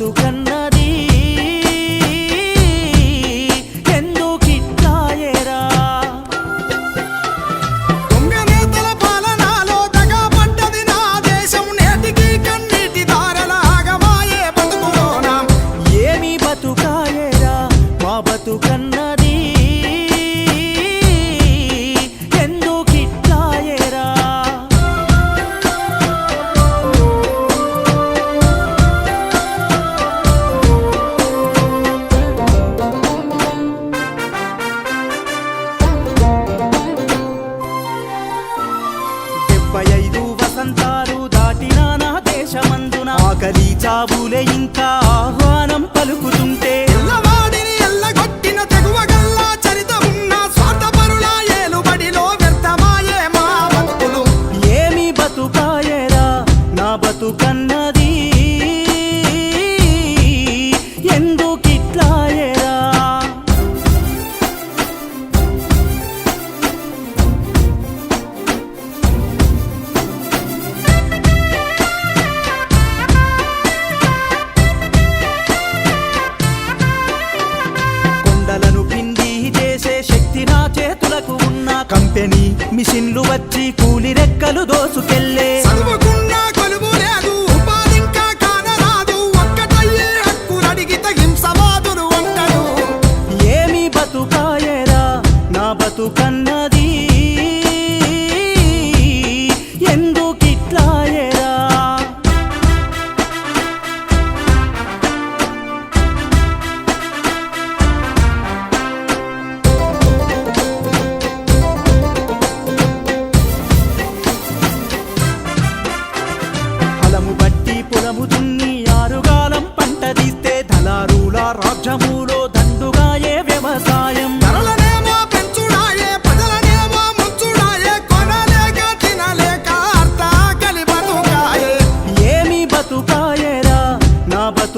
satukan అలరి చావులే ఇంకా ఆహ్వానం కంపెనీ మిషన్లు వచ్చి కూలి రెక్కలు అంటాడు ఏమి బతుకాయరా నా బతుకన్నది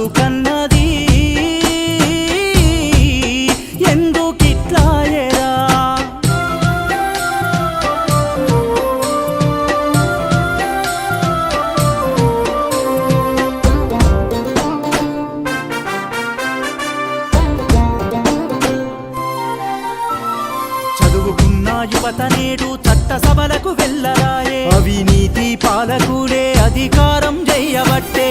నా ఎందుకిట్లాయరా చదువుకున్న యువత నేడు చట్టసభలకు వెళ్ళరాయే. అవినీతి పాలకులే అధికారం చేయబట్టే